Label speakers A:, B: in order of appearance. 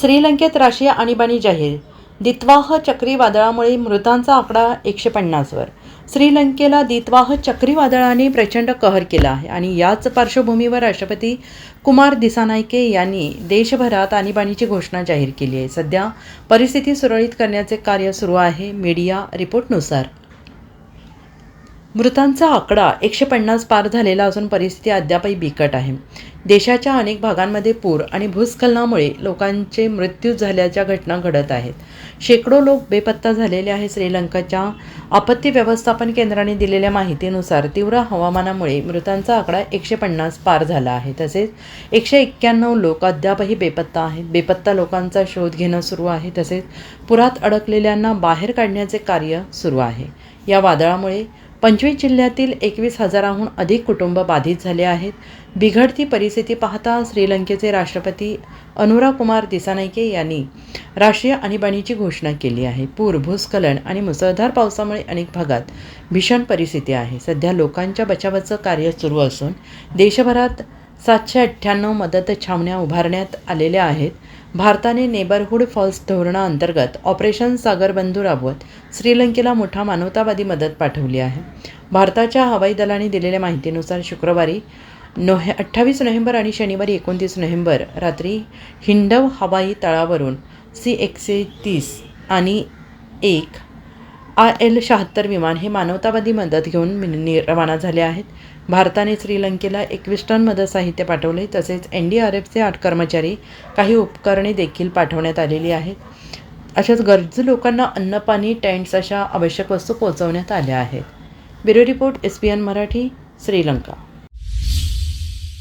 A: श्रीलंकेत राशिया आणीबाणी जाहीर. दित्वाह चक्रीवादळामुळे मृतांचा आकडा एकशे पन्नासवर श्रीलंकेला दित्वाह चक्रीवादळाने प्रचंड कहर केला आहे आणि याच पार्श्वभूमीवर राष्ट्रपती कुमार दिसानायके यांनी देशभरात आणीबाणीची घोषणा जाहीर केली आहे. सध्या परिस्थिती सुरळीत करण्याचे कार्य सुरू आहे. मीडिया रिपोर्टनुसार. मृतांचा आकडा एकशे पन्नास पार झालेला असून परिस्थिती अद्यापही बिकट आहे. देशाच्या अनेक भागांमध्ये पूर आणि भूस्खलनामुळे लोकांचे मृत्यू झाल्याच्या घटना घडत आहेत. शेकडो लोक बेपत्ता झालेले आहेत. श्रीलंकाच्या आपत्ती व्यवस्थापन केंद्राने दिलेल्या माहितीनुसार तीव्र हवामानामुळे मृतांचा आकडा एकशे पन्नास पार झाला आहे. तसेच एकशे एक्क्याण्णव लोक अद्यापही बेपत्ता आहेत. बेपत्ता लोकांचा शोध घेणं सुरू आहे. तसेच पुरात अडकलेल्यांना बाहेर काढण्याचे कार्य सुरू आहे. या वादळामुळे पंचवीस जिल्ह्यातील एकवीस हजाराहून अधिक कुटुंब बाधित झाले आहेत. बिघडती परिस्थिती पाहता श्रीलंकेचे राष्ट्रपती अनुरा कुमार दिसानायके यांनी राष्ट्रीय आणीबाणीची घोषणा केली आहे. पूर भूस्खलन आणि मुसळधार पावसामुळे अनेक भागात भीषण परिस्थिती आहे. सध्या लोकांच्या बचावाचं कार्य सुरू असून देशभरात सातशे अठ्ठ्याण्णव मदत छावण्या उभारण्यात आलेल्या आहेत. भारताने नेबरहूड फॉल्स धोरणाअंतर्गत ऑपरेशन सागरबंधू राबवत श्रीलंकेला मोठा मानवतावादी मदत पाठवली आहे. भारताच्या हवाई दलाने दिलेल्या माहितीनुसार शुक्रवारी नोहे अठ्ठावीस नोव्हेंबर आणि शनिवारी एकोणतीस नोव्हेंबर रात्री हिंडव हवाई तळावरून सी एकशे तीस आणि एक आय एल शहात्तर विमान हे मानवतावादी मदत घेऊन नि- रवाना झाले आहेत. भारताने श्रीलंकेला एकवीस टन मदत साहित्य पाठवले तसेच एन डी आर एफचे आठ कर्मचारी काही उपकरणे देखील पाठवण्यात आलेली आहेत. अशाच गरजू लोकांना अन्न पाणी टेंट्स अशा आवश्यक वस्तू पोहोचवण्यात आल्या आहेत. Bureau report S P N Marathi Sri Lanka.